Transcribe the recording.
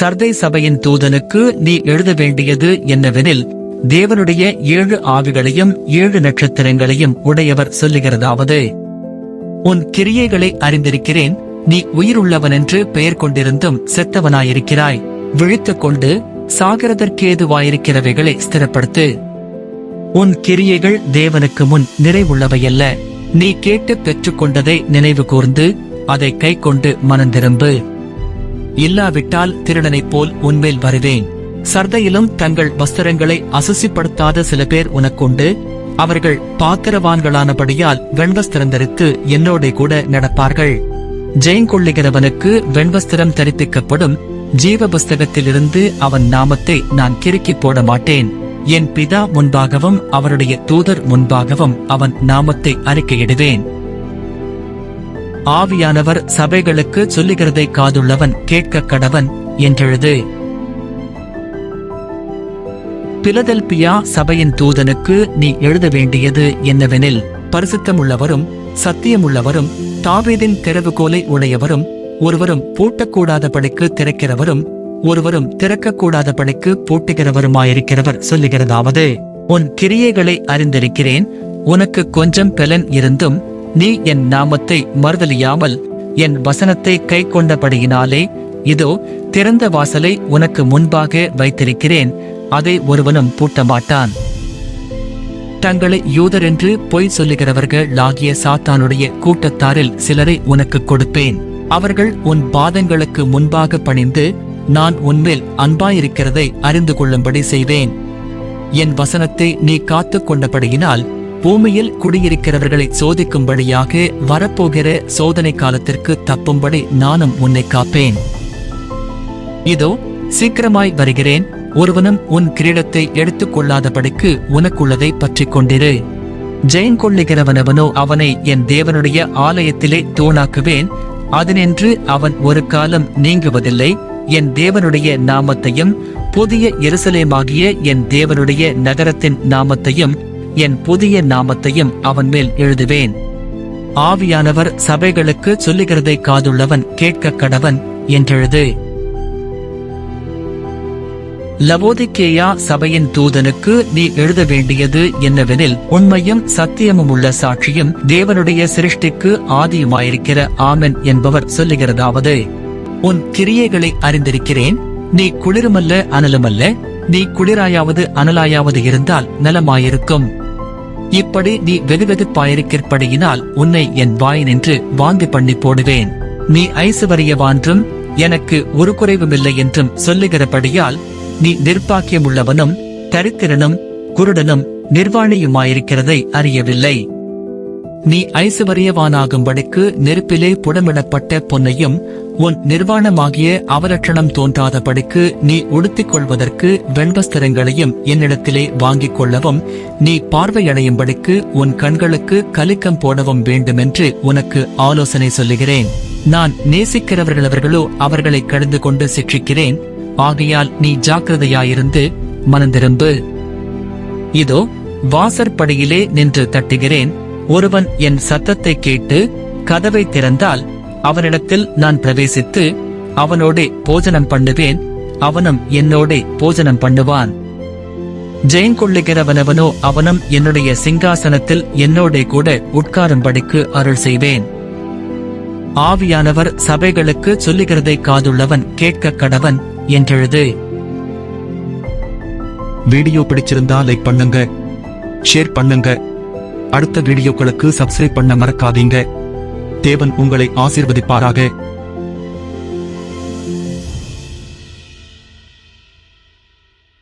சர்தை சபையின் தூதனுக்கு நீ எழுத வேண்டியது என்னவெனில் தேவனுடைய ஏழு ஆவிகளையும் ஏழு நட்சத்திரங்களையும் உடையவர் சொல்லுகிறதாவது. உன் கிரியைகளை அறிந்திருக்கிறேன் நீ உயிருள்ளவனென்று பெயர் கொண்டிருந்தும் செத்தவனாயிருக்கிறாய். விழித்துக் கொண்டு சாகிறதற்கேதுவாயிருக்கிறவைகளை ஸ்திரப்படுத்து. உன் கிரியைகள் தேவனுக்கு முன் நிறைவுள்ளவையல்ல. நீ கேட்டு பெற்றுக்கொண்டதை நினைவு கூர்ந்து அதை கைக்கொண்டு மனந்திரும்பு. இல்லாவிட்டால் திருடனைப் போல் உன்மேல் வருவேன். சர்தையிலும் தங்கள் வஸ்திரங்களை அசுசிப்படுத்தாத சில பேர் உனக்குண்டு. அவர்கள் பாத்திரவான்களானபடியால் வெண்வஸ்திரம் தரித்து என்னோட கூட நடப்பார்கள். ஜெயங்கொள்ளுகிறவனுக்கு வெண்வஸ்திரம் தரிப்பிக்கப்படும். ஜீவ புஸ்தகத்திலிருந்து அவன் நாமத்தை நான் கிறுக்கி போட மாட்டேன். என் பிதா முன்பாகவும் அவருடைய தூதர் முன்பாகவும் அவன் நாமத்தை அறிக்கையிடுவேன். ஆவியானவர் சபைகளுக்கு சொல்லுகிறதை காதுள்ளவன் கேட்க கடவன் என்றெழுது. பிலதெல்பியா சபையின் தூதனுக்கு நீ எழுத வேண்டியது என்னவெனில் பரிசுத்தமுள்ளவரும் சத்தியமுள்ளவரும் தாவீதின் திறவுகோலை உடையவரும் ஒருவரும் பூட்டக்கூடாத படிக்கு திறக்கிறவரும் ஒருவரும் திறக்கக்கூடாத படிக்கு பூட்டுகிறவருமாயிருக்கிறவர் சொல்லுகிறதாவது. உன் கிரியைகளை அறிந்திருக்கிறேன் உனக்கு கொஞ்சம் பலன் இருந்தும் நீ என் நாமத்தை மறுதலியாமல் என் வசனத்தை கை கொண்டபடியினாலே இதோ திறந்த வாசலை உனக்கு முன்பாக வைத்திருக்கிறேன் அதை ஒருவனும் பூட்டமாட்டான். தங்களை யூதர் என்று பொய் சொல்லுகிறவர்களாகிய சாத்தானுடைய கூட்டத்தாரில் சிலரை உனக்கு கொடுப்பேன். அவர்கள் உன் பாதங்களுக்கு முன்பாக பணிந்து நான் உன்மேல் அன்பாயிருக்கிறதை அறிந்து கொள்ளும்படி செய்வேன். என் வசனத்தை நீ காத்துக் கொண்டபடியினால் பூமியில் குடியிருக்கிறவர்களை சோதிக்கும்படியாக வரப்போகிற சோதனை காலத்திற்கு தப்பும்படி நானும் உன்னை காப்பேன். இதோ சீக்கிரமாய் வருகிறேன். ஒருவனும் உன் கிரீடத்தை எடுத்துக் கொள்ளாதபடிக்கு உனக்குள்ளதை பற்றி கொண்டிரு. ஜெயம் கொள்ளுகிறவனவனோ அவனை என் தேவனுடைய ஆலயத்திலே தூணாக்குவேன் அதனின்று அவன் ஒரு காலம் நீங்குவதில்லை. என் தேவனுடைய நாமத்தையும் புதிய எருசலேமாகிய என் தேவனுடைய நகரத்தின் நாமத்தையும் என் புதிய நாமத்தையும் அவன் மேல் எழுதுவேன். ஆவியானவர் சபைகளுக்கு சொல்லுகிறதை காதுள்ளவன் கேட்க கடவன் என்றெழுது. லவோதிக்கேயா சபையின் தூதனுக்கு நீ எழுத வேண்டியது என்னவெனில் உண்மையும் சத்தியமும் உள்ள சாட்சியும் தேவனுடைய சிருஷ்டிக்கு ஆதியுமாயிருக்கிற ஆமன் என்பவர் சொல்லுகிறதாவது. உன் கிரியைகளை அறிந்திருக்கிறேன் நீ குளிருமல்ல அனலுமல்ல நீ குளிராயாவது அனலாயாவது இருந்தால் நலமாயிருக்கும். இப்படி நீ வெதுவெதுப்பாயிருக்கிறபடியினால் உன்னை என் வாய் நின்று வாந்தி பண்ணி போடுவேன். நீ ஐசுவரியவான்றும் எனக்கு ஒரு குறைவுமில்லை என்றும் சொல்லுகிறபடியால் நீ நிர்பாக்கியமுள்ளவனும் தரித்திரனும் குருடனும் நிர்வாணியுமாயிருக்கிறதை அறியவில்லை. நீ ஐசுவரியவானாகும்படிக்கு நெருப்பிலே புடமிடப்பட்ட பொன்னையும் உன் நிர்வாணமாகிய அவலட்சணம் தோன்றாதபடிக்கு நீ உடுத்திக் கொள்வதற்கு வெண்வஸ்திரங்களையும் என்னிடத்திலே வாங்கிக் கொள்ளவும் நீ பார்வையடையும்படிக்கு உன் கண்களுக்கு கலிக்கம் போடவும் வேண்டுமென்று உனக்கு ஆலோசனை சொல்லுகிறேன். நான் நேசிக்கிறவர்களவர்களோ அவர்களை கடந்து கொண்டு சிக்ஷிக்கிறேன். ஆகையால் நீ ஜாக்கிரதையாயிருந்து மனந்திரும்பு. இதோ வாசற்படியிலே நின்று தட்டுகிறேன். ஒருவன் என் சத்தத்தை கேட்டு கதவை திறந்தால் அவனிடத்தில் நான் பிரவேசித்து அவனோடே போஜனம் பண்ணுவேன் அவனும் என்னோடே போஜனம் பண்ணுவான். ஜெயங்கொள்ளுகிறவனவனோ அவனும் என்னுடைய சிங்காசனத்தில் என்னோடே கூட உட்காரும்படிக்கு அருள் செய்வேன். ஆவியானவர் சபைகளுக்கு சொல்லுகிறதை காதுள்ளவன் கேட்க கடவன் என்றெழுது. வீடியோ பிடிச்சிருந்தா லைக் பண்ணுங்க ஷேர் பண்ணுங்க. அடுத்த வீடியோக்களுக்கு சப்ஸ்கிரைப் பண்ண மறக்காதீங்க. தேவன் உங்களை ஆசீர்வதிப்பாராக.